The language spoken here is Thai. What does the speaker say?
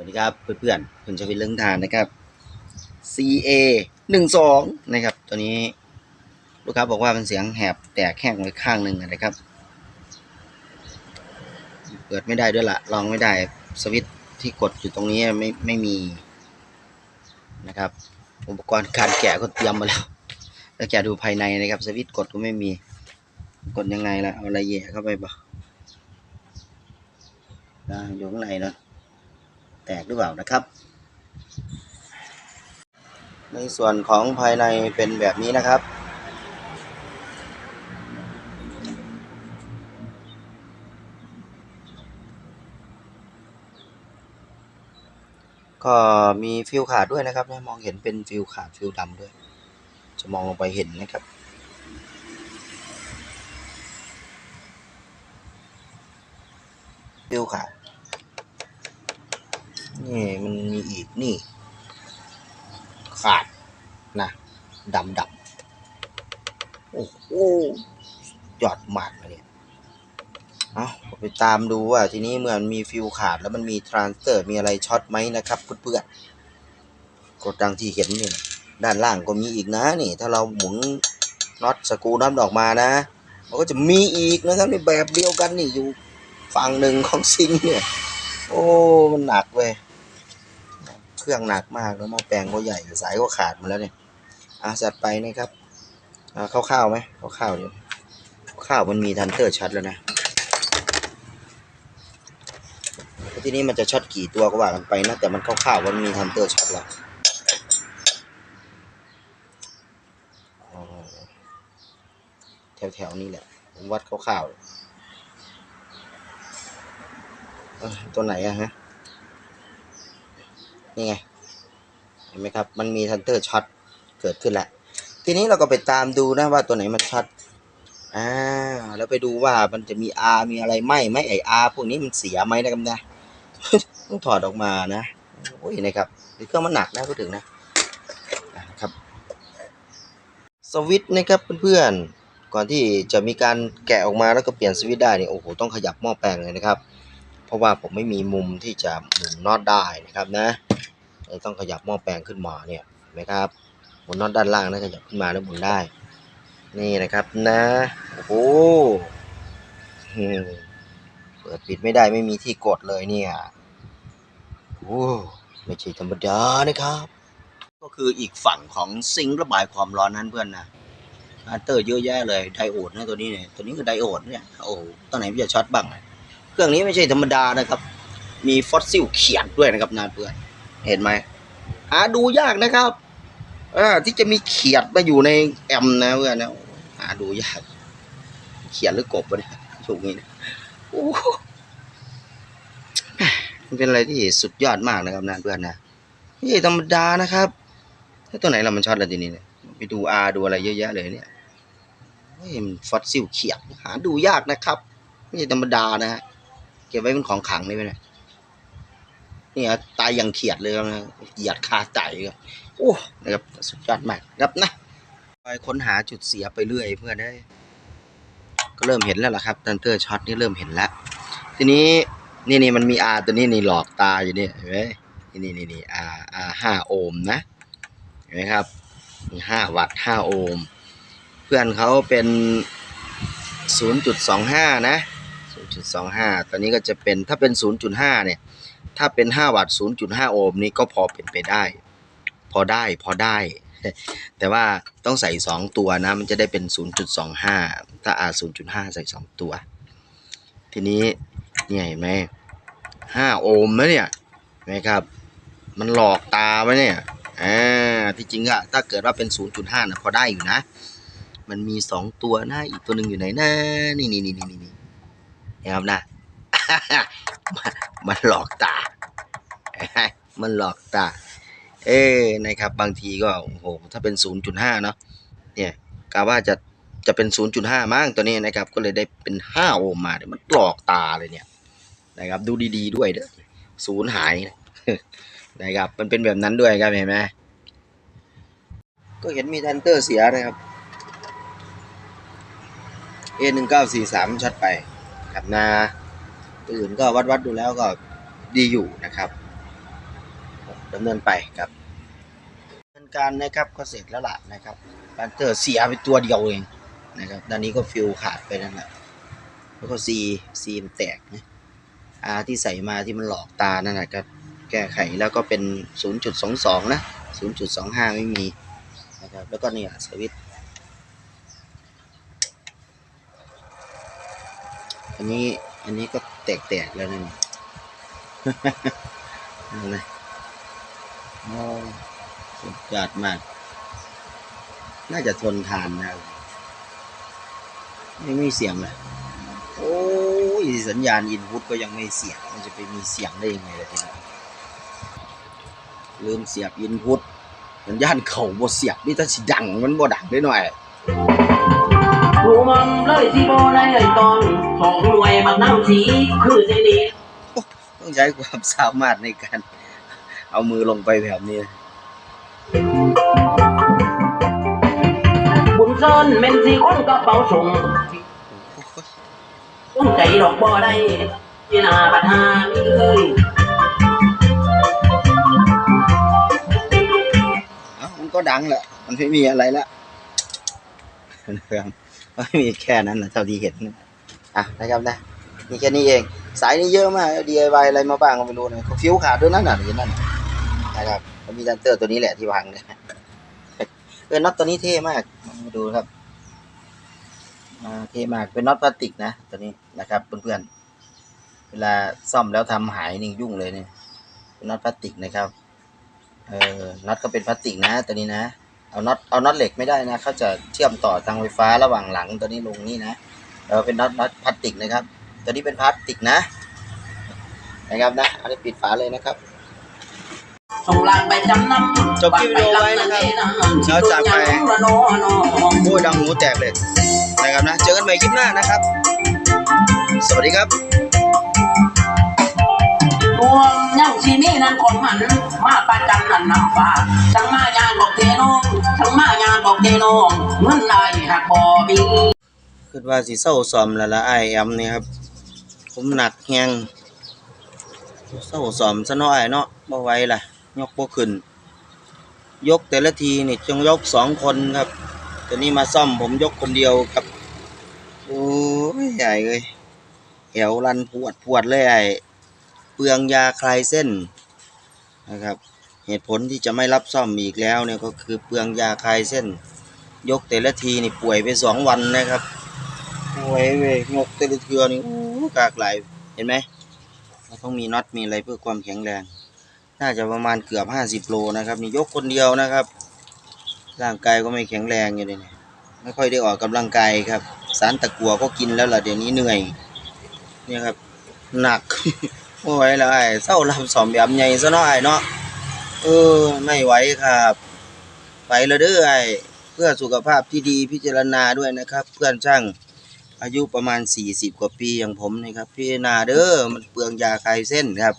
วัสดีครับเพื่อนๆคุณชวินเรื่องทานนะครับ CA หนึ่งสองนะครับ ตัวนี้ลูกค้าบอกว่าเป็นเสียงแหบแตกแห้งไว้ข้างหนึ่งนะครับ เปิดไม่ได้ด้วยละลองไม่ได้สวิตที่กดอยู่ตรงนี้ไม่ไม่มีนะครับ อุปกรณ์การแกะก็เตรียมมาแล้วแล้วแกะดูภายในนะครับ สวิตกดก็ไม่มีกดยังไงล่ะเอาอะไรแย่เข้าไปบ่อยู่ข้างในเนอะ แตกหรือเปล่านะครับ ในส่วนของภายในเป็นแบบนี้นะครับก็มีฟิวขาดด้วยนะครับเนี่ยมองเห็นเป็นฟิวขาดฟิวดำด้วย จะมองลงไปเห็นนะครับ ฟิวขาด นี่มันมีอีกนี่ ขาดนะดำดำโอ้โหยอดมากเลยเนี่ยเอาไปตามดูว่าทีนี้เมื่อมันมีฟิวขาดแล้วมันมีทรานสเตอร์มีอะไรช็อตไหมนะครับเพื่อนๆกดดังที่เห็นนี่ด้านล่างก็มีอีกนะนี่ ถ้าเราหมุนน็อตสกูน็อตออกมานะมันก็จะมีอีกนะครับในแบบเดียวกันนี่อยู่ฝั่งหนึ่งของซิงเนี่ย โอ้ มันหนักเว้ย รื่องหนักมากแล้วหม้อแปลงก็ใหญ่สายก็ขาดมาแล้วเนี่ยอะจัดไปนะครับอ่าคร่าวๆไหมคร่าวๆเนี่ยคร่าวมันมีทันเตอร์ชัดแล้วนะที่นี้มันจะช็อตกี่ตัวก็ว่ากันไปนะแต่มันคร่าวๆมันมีทันเตอร์ชัดแล้วแถวๆนี้แหละผมวัดคร่าวๆตัวไหนอะฮะ นี่ไง เห็นไหมครับ มันมีทันเตอร์ช็อตเกิดขึ้นแล้ว ทีนี้เราก็ไปตามดูนะว่าตัวไหนมันช็อตอ่าแล้วไปดูว่ามันจะมี R มีอะไรไหมไหมไอ R พวกนี้มันเสียไหมนะครับนะต้องถอดออกมานะโอ้ยนะครับเครื่องมันหนักนะพูดถึงนะอะครับสวิตช์นะครับเพื่อนๆก่อนที่จะมีการแกะออกมาแล้วก็เปลี่ยนสวิตช์ได้เนี่ยโอ้โหต้องขยับหม้อแปลงเลยนะครับ เพราะว่าผมไม่มีมุมที่จะหมุนน็อตได้นะครับนะ ต้องขยับหม้อแปลงขึ้นมาเนี่ยเห็นไหมครับหมุนน็อตด้านล่างนะขยับขึ้นมาแล้วหมุนได้ นี่นะครับนะโอ้โหเปิดปิดไม่ได้ไม่มีที่กดเลยเนี่ยโอ้ไม่ใช่ธรรมดานะครับ ก็คืออีกฝั่งของซิงระบายความร้อนนั้นเพื่อนนะอันเตอร์เยอะแยะเลยไดโอดนะตัวนี้เนี่ยตัวนี้คือไดโอดเนี่ยโอ้โหตัวไหนมันจะช็อตบ้างเครื่องนี้ไม่ใช่ธรรมดานะครับ มีฟอสซิลเขียนด้วยนะครับนาเพื่อน เห็นไหมหาดูยากนะครับอ่าที่จะมีเขียดมาอยู่ในแอมนะเพื่อนนะหาดูยาก เขียดหรือกบวะเนี่ยถูกนี้นะโอ้มันเป็นอะไรที่สุดยอดมากนะครับนาเพื่อนนะนี่ธรรมดานะครับถ้าตัวไหนเรามันช็อตอะไรทีนี้เนี่ยไปดูอาดูอะไรเยอะแยะเลยเนี่ยเฮ้ยมันฟอสซิลเขียดหาดูยากนะครับไม่ใช่ธรรมดานะฮะเก็บไว้เป็นของขังได้ไหมเนี่ย นี่ฮะตายยังเขียดเลยครับนะเหยียดคาใจครับโอ้นะครับสุดยอดมากครับนะไปค้นหาจุดเสียไปเรื่อยเพื่อนได้ยก็เริ่มเห็นแล้วล่ะครับทันเตอร์ช็อตนี่เริ่มเห็นแล้วทีนี้นี่นี่มันมีอาตัวนี้นี่หลอกตาอยู่เนี่ยเห็นไหมนี่นี่นี่นี่อาอาห้าโอห์มนะเห็นไหมครับมีห้าวัตต์ห้าโอห์มเพื่อนเขาเป็นศูนย์จุดสองห้านะ0.25ตอนนี้ก็จะเป็นถ้าเป็น0.5เนี่ย ถ้าเป็น 5 วัตต์ 0.5 โอห์มนี่ก็พอเป็นไปได้ พอได้พอได้ แต่ว่าต้องใส่ 2 ตัวนะ มันจะได้เป็น 0.25 ถ้า R 0.5 ใส่ 2 ตัว ทีนี้เนี่ยเห็นไหม5โอห์มนะเนี่ยเห็นไหมครับ มันหลอกตาไว้เนี่ยอ่าที่จริงอะถ้าเกิดว่าเป็น 0.5นะพอได้อยู่นะ มันมีสองตัวนะอีกตัวหนึ่งอยู่ไหนนะนี่นี่นี่นี่นี่นี่ครับนะ มันหลอกตา มันหลอกตา เอ้นะครับ บางทีก็โอ้โหถ้าเป็น 0.5 เนาะเนี่ยกะว่าจะจะเป็น 0.5 มั้งตัวนี้นะครับ ก็เลยได้เป็น 5 โอห์มมาเนี่ยมันหลอกตาเลยเนี่ยนะครับ ดูดีๆด้วยเด้อศูนย์หายนะครับ มันเป็นแบบนั้นด้วยครับเห็นไหมก็เห็นมีทันเตอร์เสียนะครับ A หนึ่งเก้าสี่สามชัดไปครับนะ อื่นก็วัดวัดดูแล้วก็ดีอยู่นะครับดำเนินไปครับดำเนินการนะครับก็เสร็จแล้วล่ะนะครับบานเตอร์เสียไปตัวเดียวเองนะครับด้านนี้ก็ฟิวขาดไปนั่นแหละแล้วก็ซีซีมนแตกนะอาที่ใส่มาที่มันหลอกตานั่นแหละครับแก้ไขแล้วก็เป็น 0.22 นะ 0.25 ไม่มีนะครับแล้วก็เนี่ยสวิตช์อันนี้ อันนี้ก็แตกๆแล้วนั่นนั่นนะโอ้สุดยอดมาก น่าจะทนทานนะไม่มีเสียงเลย โอ้ยสัญญาณอินพุตก็ยังไม่เสียง มันจะไปมีเสียงได้ยังไงล่ะทีนี้ลืมเสียบอินพุตสัญญาณเข่าบ่เสียบนี่ถ้าสิดังมันบ่ดังได้หน่อย รู้มัมเลยสิบ่ได้เลยตอนของหน่วยบักน้ำสีคือเจดีต้องใช้ความสามารถในการ เอามือลงไปแบบนี้บุญเซินเม่นสีคนกระเป๋าส่งต้นใจดอกบ่ได้ยีนาปัญหามีเลยเอ้ามันก็ดังแหละ มันไม่มีอะไรละ เรื่องไม่มีแค่นั้นนะเท่าที่เห็นอะนะครับนะมีแค่นี้เอง สายนี้เยอะมาก DIY อะไรมาบ้างก็ไม่รู้นะเขาฟิวขาดด้วยนั่นน่ะเห็นนั่นนะครับมันมีดันเตอร์ตัวนี้แหละที่วางเนี่ยเออน็อตตัวนี้เท่มากมาดูครับอ่าเท่มากเป็นน็อตพลาสติกนะตัวนี้นะครับเพื่อนๆเวลาซ่อมแล้วทำหายนี่ยุ่งเลยเนี่ยเป็นน็อตพลาสติกนะครับเออน็อตก็เป็นพลาสติกนะตัวนี้นะ เอาน็อตเอาน็อตเหล็กไม่ได้นะเขาจะเชื่อมต่อทางไฟฟ้าระหว่างหลังตัวนี้ลงนี่นะเออเป็นน็อตน็อตพลาสติกนะครับ ตัวนี้เป็นพลาสติกนะนะครับนะอันนี้ปิดฝาเลยนะครับส่งลางไปจำนำจบคลิปวิดีโอไว้นะครับแล้วจากไประโนระโนโอ้ยดังหูแตกเลยนะครับนะเจอกันใหม่คลิปหน้านะครับ สวัสดีครับ ยังชีนี่นั้นคนหัน มาประจันนันนำฟ้าทั้งมายานบอกเทนงทั้งมายานบอกเทนงเงินลายหักบ่มีคิดว่าสิเศร้าซ้อมแล้วละไอแอมนี่ครับ ผมหนักแฮงเศร้าซ้อมซะน่อยเนาะบ่ไหวล่ะ ยกบ่ขึ้น ยกแต่ละทีนี่จงยกสองคนครับตัวนี้มาซ่อมผมยกคนเดียวครับ โอ้ยใหญ่เลยแถวรันปวดปวดเลยไอ้ เปลืองยาคลายเส้นนะครับ เหตุผลที่จะไม่รับซ่อมอีกแล้วเนี่ยก็คือเปลืองยาคลายเส้น ยกแต่ละทีนี่ป่วยไปสองวันนะครับโอ้ยเวยงกแต่ละเทือนี่กากไหลเห็นไหมเราต้องมีน็อตมีอะไรเพื่อความแข็งแรง น่าจะประมาณเกือบห้าสิบโลนะครับนี่ยกคนเดียวนะครับ ร่างกายก็ไม่แข็งแรงอยู่เลยเนี่ยไม่ค่อยได้ออกกำลังกายครับ สารตะกัวก็กินแล้วล่ะเดี๋ยวนี้เหนื่อยเนี่ยครับหนัก โอ้ยแล้วไอ้เศร้าลำสอมแบบใหญ่ซะหน่อยเนาะเออ ไม่ไหวครับ ไปละเด้อไอ้เพื่อสุขภาพที่ดีพิจารณาด้วยนะครับ เพื่อนช่างอายุประมาณ 40 กว่าปีอย่างผมนะครับพิจารณาเด้อมันเปลืองยาคลายเส้นครับ